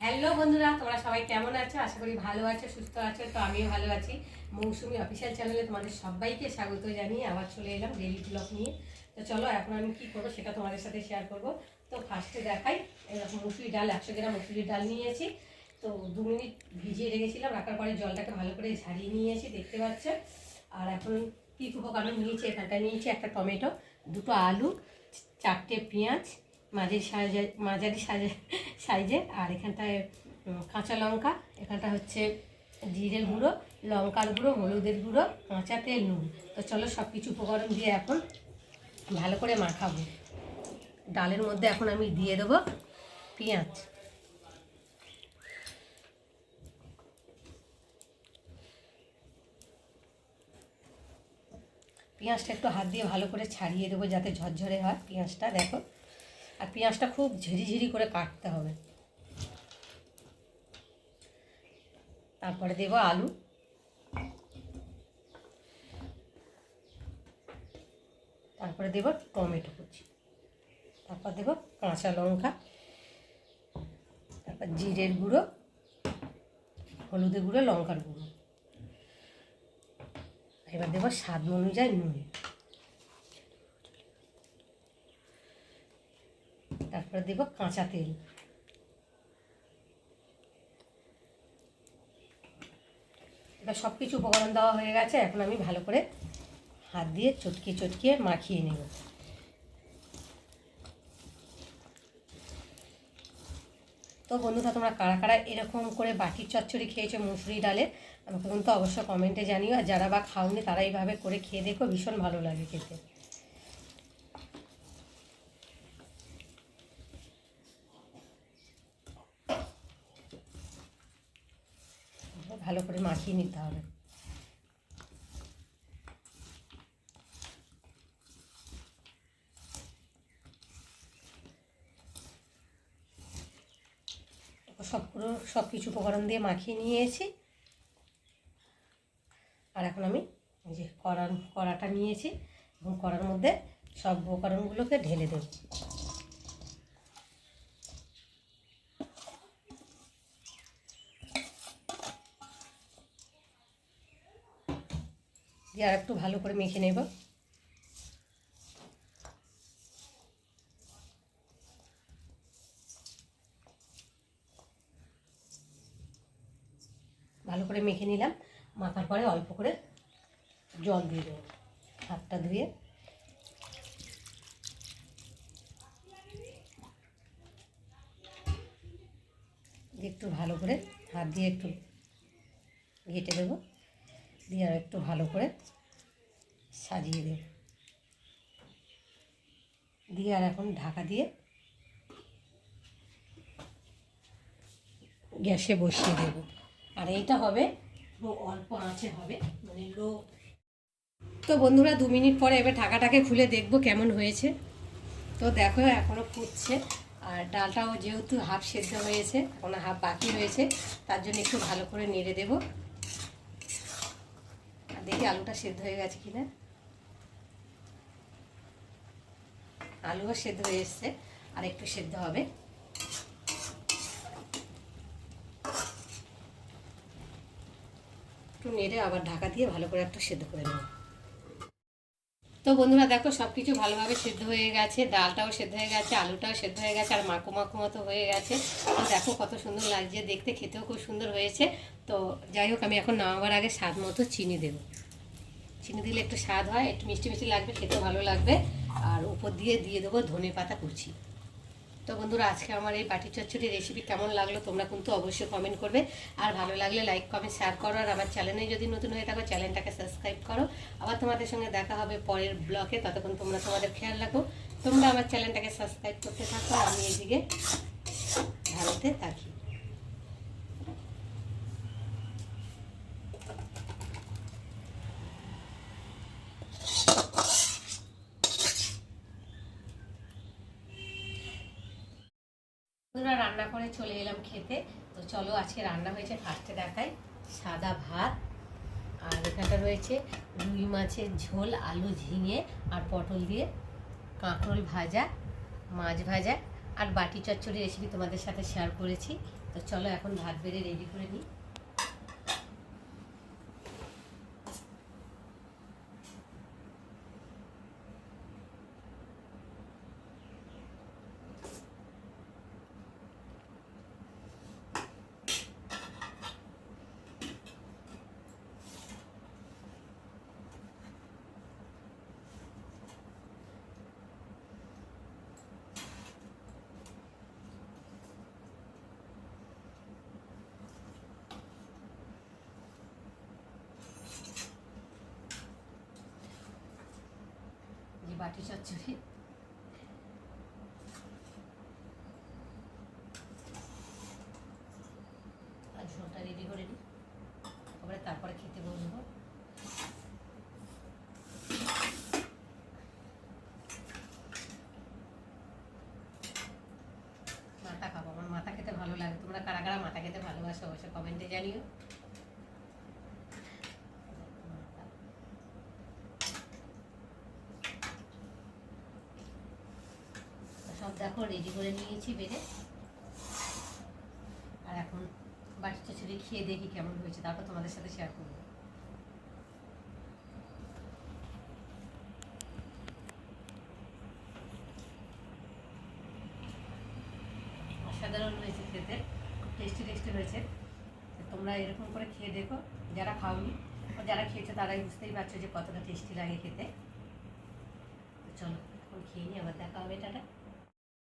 Hello বন্ধুরা, তোমরা সবাই কেমন আছো? আশা করি ভালো আছো, সুস্থ আছো, তো আমিও ভালো আছি। মৌসুমি অফিসিয়াল চ্যানেলে তোমাদের সবাইকে স্বাগত জানিয়ে আবার চলে এলাম ডেলি ব্লগ নিয়ে। তো চলো, এখন আমি কী করব সেটা তোমাদের সাথে শেয়ার করব। তো ফার্স্টে দেখাই, এরকম মুসুরি ডাল, একশো গ্রাম মুসুরি ডাল নিয়েছি। তো দু মিনিট ভিজিয়ে রেখেছিলাম, রাখার পরে জলটাকে ভালো করে ঝারিয়ে নিয়েছি, দেখতে পাচ্ছ। আর এখন কী উপকরণ নিয়েছি, এখানটায় নিয়েছি একটা টমেটো, দুটো আলু, চারটে পেঁয়াজ মাঝারি সাইজে মাঝারি সাইজে সাইজে, আর এখানটায় কাঁচা লঙ্কা, এখানটা হচ্ছে জিরের গুঁড়ো, লঙ্কার গুঁড়ো, হলুদের গুঁড়ো, কাঁচা তেল, নুন। তো চলো সব কিছু উপকরণ দিয়ে এখন ভালো করে মাখাবো। ডালের মধ্যে এখন আমি দিয়ে দেবো পেঁয়াজ। পেঁয়াজটা একটু হাত দিয়ে ভালো করে ছাড়িয়ে দেবো যাতে ঝরঝরে হয় পেঁয়াজটা, দেখো। আর পেঁয়াজটা খুব ঝিরিঝিরি করে কাটতে হবে। তারপরে দেবো আলু। তারপরে দেবো টমেটো কুচি। তারপর দেবো কাঁচা লঙ্কা। তারপর জিরের গুঁড়ো, হলুদের গুঁড়ো, লঙ্কার গুঁড়ো। এবার দেবো স্বাদ অনুযায়ী নুন। তারপরে দেবো কাঁচা তেল। এবার সব কিছু উপকরণ দেওয়া হয়ে গেছে, এখন আমি ভালো করে হাত দিয়ে চটকিয়ে চটকিয়ে মাখিয়ে নেব। তো বন্ধুরা, তোমরা কারা কারা এরকম করে বাটির চচ্চড়ি খেয়েছো মুসুরি ডালে, আমাকে কিন্তু অবশ্যই কমেন্টে জানিও। আর যারা বা খাওনি, তারা এইভাবে করে খেয়ে দেখো, ভীষণ ভালো লাগে খেতে। ভালো করে মাখিয়ে নিতে হবে। সব পুরো সব কিছু উপকরণ দিয়ে মাখিয়ে নিয়েছি। আর এখন আমি যে কড়া কড়াটা নিয়েছি এবং কড়ার মধ্যে সব উপকরণগুলোকে ঢেলে দেব। দিয়ে আর একটু ভালো করে মেখে নেব। ভালো করে মেখে নিলাম, মাখার পরে অল্প করে জল দিয়ে দেবো, হাতটা ধুয়ে। একটু ভালো করে হাত দিয়ে একটু ঘেটে দেবো। দিয়ে আর একটু ভালো করে সাজিয়ে দেব দিয়ে আর এখন ঢাকা দিয়ে গ্যাসে বসিয়ে দেব। আর এইটা হবে অল্প আঁচে হবে মানে লো। তো বন্ধুরা, দু মিনিট পরে এবার ঢাকাটাকে খুলে দেখব কেমন হয়েছে। তো দেখো এখনও ফুটছে। আর ডালটাও যেহেতু হাফ সেদ্ধ হয়েছে, এখনও হাফ বাকি রয়েছে তার জন্য একটু ভালো করে নেড়ে দেবো। দেখি আলুটা সেদ্ধ হয়ে গেছে কিনা। আলুও সেদ্ধ হয়ে এসছে, আর একটু সেদ্ধ হবে। একটু নেড়ে আবার ঢাকা দিয়ে ভালো করে একটু সেদ্ধ করে নেব। তো বন্ধুরা দেখো সব কিছু ভালোভাবে সেদ্ধ হয়ে গেছে, ডালটাও সেদ্ধ হয়ে গেছে, আলুটাও সেদ্ধ হয়ে গেছে, আর মাখো মাখো মতো হয়ে গেছে। তো দেখো কত সুন্দর লাগছে, দেখতে খেতেও খুব সুন্দর হয়েছে। তো যাই হোক, আমি এখন নামাবার আগে স্বাদ মতো চিনি দেব। চিনি দিলে একটু স্বাদ হয়, একটু মিষ্টি মিষ্টি লাগবে খেতে ভালো লাগবে। আর উপর দিয়ে দিয়ে দেবো ধনে পাতা কুচি। তো বন্ধুরা, আজকে আমার এই বাটি চচ্চড়ি রেসিপি কেমন লাগল তোমরা কিন্তু অবশ্যই কমেন্ট করবে। আর ভালো লাগলে লাইক কমেন্ট শেয়ার করো। আর আমার চ্যানেলে যদি নতুন হয়ে থাকো চ্যানেলটাকে সাবস্ক্রাইব করো। আবার তোমাদের সঙ্গে দেখা হবে পরের ব্লগে ততক্ষণ তোমরা তোমাদের খেয়াল রাখো। তোমরা আমার চ্যানেলটাকে সাবস্ক্রাইব করতে থাকো। আমি এদিকে ভারতে থাকি বন্ধুরা রান্না করে চলে এলাম খেতে। তো চলো আজকে রান্না হয়েছে ফার্স্টে দেখাই। সাদা ভাত, আর এখানটা রয়েছে রুই মাছের ঝোল, আলু ঝিঙে, আর পটল দিয়ে কাঁকরোল ভাজা, মাছ ভাজা, আর বাটি চচ্চড়ি রেসিপি তোমাদের সাথে শেয়ার করেছি। তো চলো এখন ভাত বেড়ে রেডি করে নিই। বাটি চচ্চড়ি। আর ঝোলটা রেডি করে নিই তারপরে তারপরে খেতে বসবো। মাথা খাব, আমার মাথা খেতে ভালো লাগে। তোমরা কারা কারা মাথা খেতে ভালোবাসো, অবশ্যই কমেন্টে জানিও মাথা তো সব দেখো রেডি করে নিয়েছি বেড়ে। আর এখন বাটিটা ছেড়ে খেয়ে দেখি কেমন হয়েছে, তারপর তোমাদের সাথে শেয়ার করব। অসাধারণ হয়েছে খেতে, খুব টেস্টি টেস্টি হয়েছে। তোমরা এরকম করে খেয়ে দেখো, যারা খাওনি যারা খেয়েছে, তারাই বুঝতেই পারছ যে কতটা টেস্টি লাগে খেতে। চলো, এখন খেয়ে নিই, আবার দেখা হবে, টাটা।